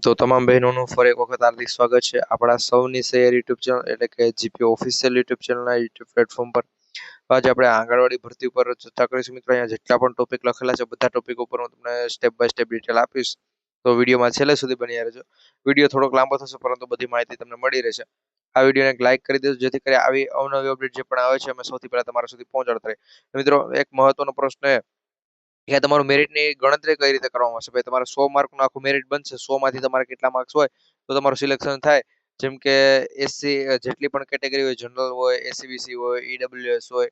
તો તમામ બહેનોનું ફરી એક વખત હાર્દિક સ્વાગત છે. આપણા સૌની શેર યુટ્યુબ ચેનલ એટલે કે જીપી ઓફિશિયલ યુટ્યુબ ચેનલના યુટ્યુબ પ્લેટફોર્મ પર. આજે આપણે આંગણવાડી ભરતી ઉપર ચર્ચા કરીશું. મિત્રો, અહીંયા જેટલા પણ ટોપિક લખેલા છે, બધા ટોપિક ઉપર હું તમને સ્ટેપ બાય સ્ટેપ ડિટેલ આપીશ. તો વિડીયોમાં છેલ્લે સુધી બની રહેજો. વીડિયો થોડોક લાંબો થશે, પરંતુ બધી માહિતી તમને મળી રહેશે. આ વિડીયોને એક લાઇક કરી દેજો, જેથી કરી આવી અવનવી અપડેટ જે પણ આવે છે, અમે સૌથી પહેલા તમારા સુધી પહોંચાડતા રહીએ. મિત્રો, એક મહત્વનો પ્રશ્ન એ કે તમારું મેરિટની ગણતરી કઈ રીતે કરવામાં આવશે? ભાઈ, તમારે સો માર્કનું આખું મેરિટ બનશે, સો માંથી તમારે કેટલા માર્ક્સ હોય, તો તમારું સિલેક્શન થાય. જેમ કે એસસી જેટલી પણ કેટેગરી હોય જનરલ હોય એસીબીસી હોય ઈડબ્લ્યુએસ હોય,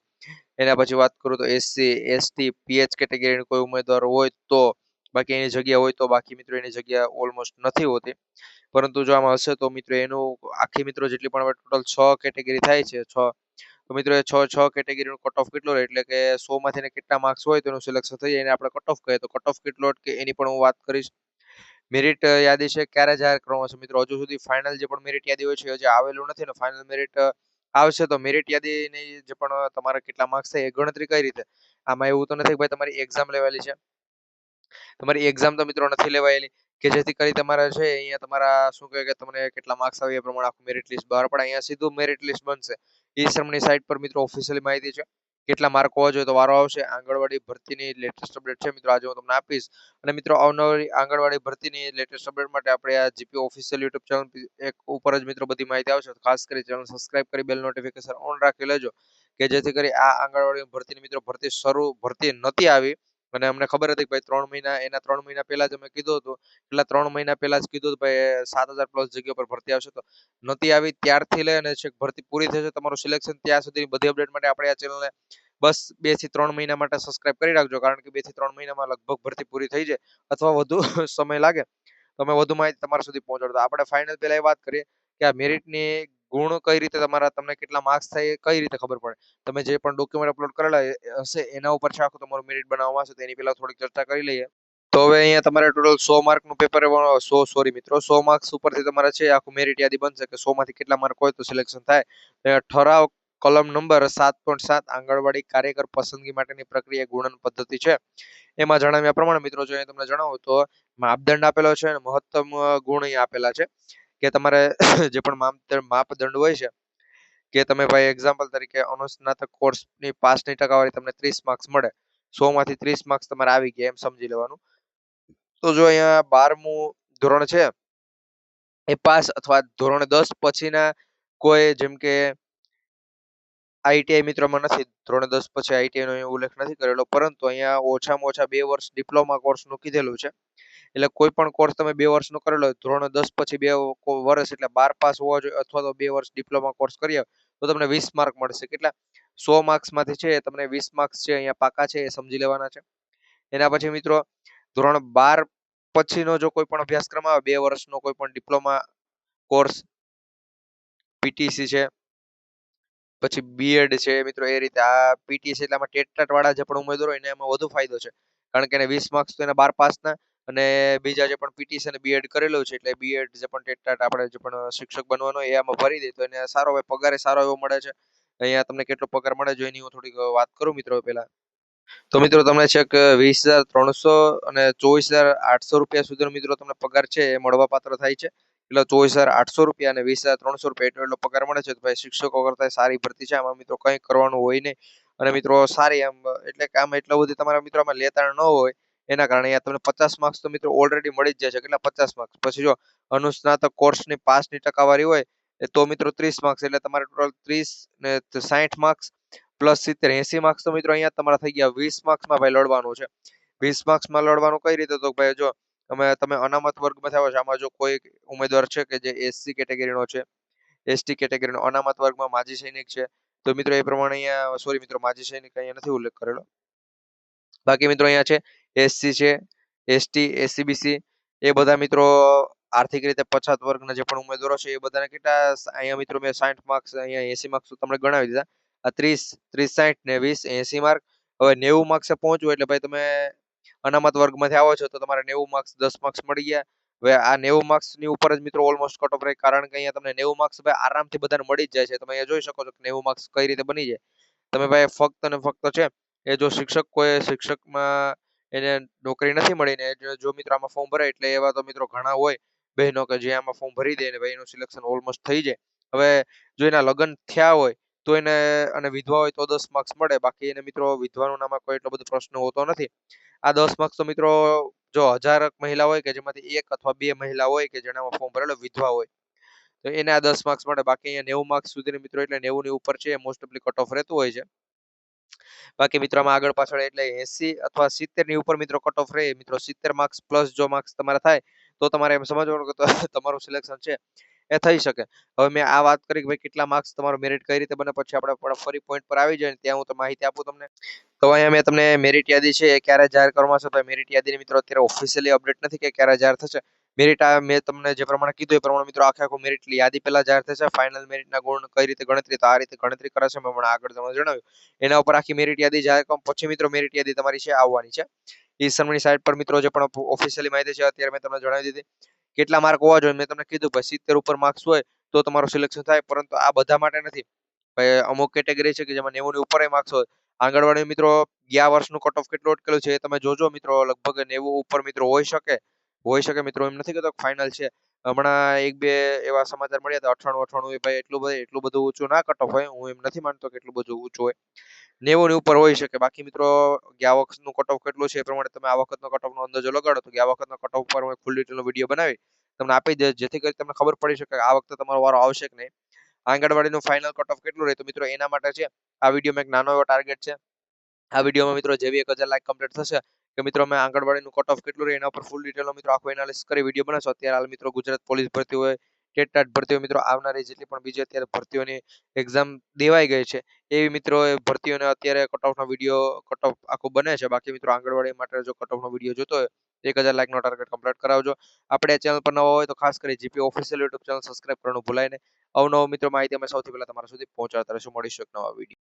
એના પછી વાત કરું તો એસસી એસટી પીએચ કેટેગરીનો કોઈ ઉમેદવાર હોય તો બાકી એની જગ્યા હોય તો બાકી મિત્રો એની જગ્યા ઓલમોસ્ટ નથી હોતી. પરંતુ જો આમાં હશે તો મિત્રો એનું, આખી મિત્રો જેટલી પણ ટોટલ છ કેટેગરી થાય છે, છ તો મિત્રો એ છ છ કેટેગરીનો કટ ઓફ કેટલો રહે? એટલે કે સો માંથી કેટલા માર્ક્સ હોય તેનું સિલેક્શન થઈ જાય, એને આપણે કટ ઓફ કહીએ. તો કટ ઓફ કેટલો કે એની પણ હું વાત કરીશ. મેરિટ યાદી છે ક્યારે જાહેર કરવામાં આવશે? મિત્રો, હજુ સુધી ફાઇનલ જે પણ મેરિટ યાદી હોય છે હજી આવેલું નથી ને ફાઇનલ મેરિટ આવશે તો મેરિટ યાદીની જે પણ તમારા કેટલા માર્ક્સ છે એ ગણતરી કઈ રીતે? આમાં એવું તો નથી કે ભાઈ તમારી એક્ઝામ લેવાયેલી છે. તમારી એક્ઝામ તો મિત્રો નથી લેવાયેલી. કે જેથી કરી તમારે છે અહીંયા તમારા શું કહે કે તમને કેટલા માર્ક્સ આવે એ પ્રમાણે આખું મેરિટ લિસ્ટ બહાર પડે. અહીંયા સીધું મેરિટ લિસ્ટ બનશે. ઈ શ્રમની સાઇટ પર મિત્રો ઓફિશિયલી માહિતી છે. કેટલા માર્ક હોવા જોઈએ તો વારો આવશે. આંગણવાડી ભરતીની લેટેસ્ટ અપડેટ છે. મિત્રો, આજે હું તમને આપીશ. અને મિત્રો અવનવી આંગણવાડી ભરતીની લેટેસ્ટ અપડેટ માટે આપણે આ જીપી ઓફિશિયલ યુટ્યુબ ચેનલ એક ઉપર જ મિત્રો બધી માહિતી આવશે. ખાસ કરી ચેનલ સબસ્ક્રાઇબ કરી બેલ નોટિફિકેશન ઓન રાખી લેજો. કે જેથી કરી આ આંગણવાડી ભરતીની મિત્રો ભરતી શરૂ, ભરતી નથી આવી. અને અમને ખબર હતી ભાઈ ત્રણ મહિના, એના ત્રણ મહિના પહેલા જ અમે કીધું હતું. એટલે ત્રણ મહિના પહેલા જ કીધું હતું, ભાઈ સાત હજાર પ્લસ જગ્યા પર ભરતી આવશે. તો નથી આવી, ત્યારથી લઈ અને છેક ભરતી પૂરી થશે તમારું સિલેક્શન ત્યાં સુધી બધી અપડેટ માટે આપણે આ ચેનલને બસ બેથી ત્રણ મહિના માટે સબસ્ક્રાઇબ કરી રાખજો, કારણ કે બેથી ત્રણ મહિનામાં લગભગ ભરતી પૂરી થઈ જાય. અથવા વધુ સમય લાગે. તમે વધુ માહિતી તમારા સુધી પહોંચાડો. આપણે ફાઇનલ પહેલા એ વાત કરીએ કે આ મેરિટની ગુણ કઈ રીતે તમારા, તમને કેટલા માર્ક્સ થાય કઈ રીતે ખબર પડે? તમે જે પણ ડોક્યુમેન્ટ અપલોડ કરેલા હશે, એના ઉપર છે આખું તમારું મેરિટ બનાવવામાં આવશે તેની પહેલા થોડીક ચર્ચા કરી લઈએ. તો હવે અહીંયા તમારે ટોટલ સો માર્કનું પેપર સો સોરી મિત્રો, સો માર્ક્સ ઉપરથી તમારે છે આખું મેરિટ યાદી બનશે કે સો માંથી કેટલા માર્ક હોય તો સિલેક્શન થાય. ઠરાવ કલમ નંબર સાત પોઈન્ટ સાત, આંગણવાડી કાર્યકર પસંદગી માટેની પ્રક્રિયા ગુણન પદ્ધતિ છે. એમાં જણાવ્યા પ્રમાણે મિત્રો જો તમને જણાવું તો માપદંડ આપેલો છે અને મહત્તમ ગુણ અહીં આપેલા છે. કે તમારે જે પણ માપદંડ હોય છે, કે તમે ભાઈ એક્ઝામ્પલ તરીકે અનુસ્નાતક કોર્સની પાસની ટકાવારી તમને ત્રીસ માર્ક્સ મળે, સો માંથી ત્રીસ માર્ક્સ તમારે આવી ગયા એમ સમજી લેવાનું. તો જો અહીંયા બારમું ધોરણ છે, એ પાસ અથવા ધોરણ દસ પછીના કોઈ જેમ કે આઈટીઆઈ મિત્રોમાં નથી, ધોરણ દસ પછી આઈટીઆઈ નો ઉલ્લેખ નથી કરેલો, પરંતુ અહીંયા ઓછામાં ઓછા બે વર્ષ ડિપ્લોમા કોર્સનું કીધેલું છે. એટલે કોઈ પણ કોર્સ તમે બે વર્ષનો કરેલો ધોરણ દસ પછી બે વર્ષ એટલે બાર પાસ હોવા જોઈએ અથવા તો બે વર્ષ ડિપ્લોમા કોર્સ કરીએ તો તમને વીસ માર્ક મળશે. કેટલા? સો માર્ક્સમાંથી છે તમને વીસ માર્ક્સ છે અહીંયા પાકા છે એ સમજી લેવાના છે. એના પછી મિત્રો, ધોરણ બાર પછીનો જો કોઈ પણ અભ્યાસક્રમ આવે, બે વર્ષનો કોઈ પણ ડિપ્લોમા કોર્સ પીટીસી છે, પછી બીએડ છે, મિત્રો એ રીતે આ પીટીસી એટલે આમાં ટેટ વાળા જે પણ ઉમેદવારો એને એમાં વધુ ફાયદો છે. કારણ કે એને વીસ માર્ક્સ તો એના બાર પાસના અને બીજા જે પણ પીટીસી અને બીએડ કરેલું છે, એટલે બીએડ જે પણ ટેટ આપણે જે પણ શિક્ષક બનવાનો એ આમાં ભરી દે. તો એને સારો પગારે સારો એવો મળે છે. અહીંયા તમને કેટલો પગાર મળે છે એની હું થોડીક વાત કરું મિત્રો પહેલા. તો મિત્રો તમને છેક વીસ હજાર ત્રણસો અને ચોવીસ હજાર આઠસો રૂપિયા સુધીનો મિત્રો તમને પગાર છે એ મળવા પાત્ર થાય છે. એટલે ચોવીસ હજાર આઠસો રૂપિયા અને વીસ હજાર ત્રણસો રૂપિયા એટલો એટલો પગાર મળે છે. તો ભાઈ શિક્ષકો કરતા સારી ભરતી છે. આમાં મિત્રો કંઈ કરવાનું હોય નહીં. અને મિત્રો સારી આમ, એટલે કામ એટલા બધી તમારા મિત્રો આમાં લેતા ન હોય એના કારણે તમને પચાસ માર્ક્સ તો મિત્રો ઓલરેડી મળી જ છે કેટલા પચાસ માર્ક્સ પછી જો અનુસ્નાતક કોર્સની પાસની ટકાવારી હોય તો મિત્રો ત્રીસ માર્ક્સ એટલે તમારે ટોટલ ત્રીસ ને સાહીઠ માર્ક્સ પ્લસ સિત્તેર, એસી માર્ક્સ તો મિત્રો અહીંયા તમારા થઈ ગયા. વીસ માર્ક્સમાં ભાઈ લડવાનું છે. વીસ માર્ક્સમાં લડવાનું કઈ રીતે? તો ભાઈ જો અમે, તમે અનામત વર્ગમાં થયા છો આમાં જો કોઈ ઉમેદવાર છે કે જે એસસી કેટેગરીનો છે એસટી કેટેગરીનો અનામત વર્ગમાં માજી સૈનિક છે, તો મિત્રો એ પ્રમાણે અહીંયા સોરી મિત્રો, માજી સૈનિક અહીંયા નથી ઉલ્લેખ કરેલો. બાકી મિત્રો અહીંયા છે એસસી છે એસટી એસીબીસી એ બધા મિત્રો આર્થિક રીતે પછાત વર્ગના જે પણ ઉમેદવારો છે, એ બધાને કેટલા અહીંયા મિત્રો મેં સાઠ માર્ક્સ અહીંયા એસી માર્ક્સ તમને ગણાવી દીધા. આ ત્રીસ ત્રીસ સાઠ ને વીસ, એસી માર્ક હવે નેવું માર્ક્સે પહોંચવું એટલે ભાઈ તમે અનામત વર્ગમાંથી આવો છો તો તમારે નેવું માર્ક્સ દસ માર્ક્સ મળી ગયા. હવે આ નેવું માર્ક્સની ઉપર જ મિત્રો ઓલમોસ્ટ કટ ઓફ રહે કારણ કે અહીંયા તમને નેવું માર્ક્સ ભાઈ આરામથી બધાને મળી જ જાય છે. તમે અહીંયા જોઈ શકો છો કે નેવું માર્ક્સ કઈ રીતે બની જાય. તમે ભાઈ ફક્ત ને ફક્ત છે, એ જો શિક્ષક કોઈ શિક્ષકમાં એને નોકરી નથી મળી ને જો મિત્રો આમાં ફોર્મ ભરાય એટલે એવા તો મિત્રો ઘણા હોય બહેનો કે જે આમાં ફોર્મ ભરી દે ને ભાઈ એનું સિલેક્શન ઓલમોસ્ટ થઈ જાય. હવે જો એના લગ્ન થયા હોય તો એને અને વિધવા હોય તો દસ માર્ક્સ મળે. બાકી એને મિત્રો વિધવાનું નામાં કોઈ એટલો બધો પ્રશ્ન હોતો નથી. આ દસ માર્ક્સ તો મિત્રો જો હજાર મહિલા હોય કે જેમાંથી એક અથવા બે મહિલા હોય કે જેનામાં ફોર્મ ભરેલો વિધવા હોય, તો એને આ દસ માર્ક્સ મળે. બાકી અહીંયા નેવું માર્ક્સ સુધીની મિત્રો એટલે નેવું ની ઉપર છે. મોસ્ટ ઓફલી કટ ઓફ રહેતું હોય છે. બાકી મિત્રો આમાં આગળ પાછળ એટલે એસી અથવા સિત્તેરની ઉપર મિત્રો કટ ઓફ રહે. મિત્રો સિત્તેર માર્ક્સ પ્લસ જો માર્ક્સ તમારા થાય, તો તમારે એમ સમજવાનું કે તમારું સિલેક્શન છે, એ થઈ શકે. હવે મેં આ વાત કરી કે ભાઈ કેટલા માર્ક્સ તમારો મેરિટ કઈ રીતે બને, પછી આપણે પણ ફરી પોઈન્ટ પર આવી જાય ત્યાં હું માહિતી આપું તમને. તો અહીંયા મેં તમને મેરિટ યાદી છે એ ક્યારે જાહેર કરવામાં આવશે તો મેરિટ યાદીની મિત્રો અત્યારે ઓફિશિયલી અપડેટ નથી કે ક્યારે જાહેર થશે. મેરિટ આ મેં તમને જે પ્રમાણે કીધું એ પ્રમાણે મિત્રો આખે આખું મેરિટ યાદી પહેલા જાહેર થશે. ફાઇનલ મેરિટના ગુણ કઈ રીતે ગણતરી, તો આ રીતે ગણતરી કરે છે મેં હમણાં આગળ તમને જણાવ્યું. એના ઉપર આખી મેરિટ યાદી જાહેર પછી મિત્રો મેરિટ યાદી તમારી છે, આવવાની છે. ઈ સન્માની સાઇટ પર મિત્રો જે પણ ઓફિશિયલી માહિતી છે, અત્યારે મેં તમને જણાવી દીધી. કેટલા માર્ક હોવા જોઈએ, મેં તમને કીધું, ભાઈ સિત્તેર ઉપર માર્ક્સ હોય, તો તમારું સિલેક્શન થાય, પરંતુ આ બધા માટે નથી. ભાઈ, અમુક કેટેગરી છે કે જેમાં નેવુંની ઉપર માર્ક્સ હોય. આંગણવાડી મિત્રો, ગયા વર્ષનું કટ ઓફ કેટલું અટકેલું છે એ તમે જોજો મિત્રો, લગભગ નેવું ઉપર મિત્રો હોઈ શકે. હોઈ શકે મિત્રો, એમ નથી કહેતો ફાઇનલ છે. હમણાં એક બે એવા સમાચાર મળ્યા હતા અઠાણું અઠાણું ભાઈ એટલું બધું એટલું બધું ઊંચું ના કટ ઓફ હોય. હું એમ નથી માનતો કે એટલું બધું ઊંચું હોય. નેવું ની ઉપર હોઈ શકે. બાકી મિત્રો, ગયા વખતનું કટ ઓફ કેટલું છે એ પ્રમાણે તમે આ વખતનો કટ ઓફનો અંદાજો લગાડો. તો ગયા વખતનો કટ ઓફ પર હું ફૂલ ડિટેલનો વીડિયો બનાવી, તમને આપી દે જેથી કરી તમને ખબર પડી શકે આ વખતે તમારો વારો આવશે કે નહીં. આંગણવાડીનું ફાઇનલ કટ ઓફ કેટલું રહે તો મિત્રો, એના માટે છે, આ વિડીયોમાં એક નાનો એવો ટાર્ગેટ છે. આ વિડીયોમાં મિત્રો જેવી એક હજાર લાઈક કમ્પ્લીટ થશે કે મિત્રો અમે આંગણવાડીનું કટ ઓફ કેટલું રહે એના પર ફૂલ ડિટેલનો મિત્રો આખો એનાલિસિસ કરી વીડિયો બનાવશો. અત્યારે હાલ મિત્રો ગુજરાત પોલીસ ભરતી હોય, ટેટ ભરતી હોય, મિત્રો આવનારી જેટલી પણ બીજી અત્યારે ભરતીઓની એક્ઝામ દેવાઈ ગઈ છે, એવી મિત્રો ભરતીઓને અત્યારે કટ ઓફનો વીડિયો કટ ઓફ આખું બને છે. બાકી મિત્રો આંગણવાડી માટે જો કટ ઓફનો વીડિયો જોતો હોય એક હજાર લાઈકનો ટાર્ગેટ કમ્પ્લીટ કરાવજો. આપણે ચેનલ પર નવા હોય તો ખાસ કરી GP official YouTube channel subscribe કરવાનું ભૂલાય નહીં. અવનવો મિત્રો માહિતી અમે સૌથી પહેલા તમારા સુધી પહોંચાડતા રહીશું. મળીશું એક નવા વીડિયો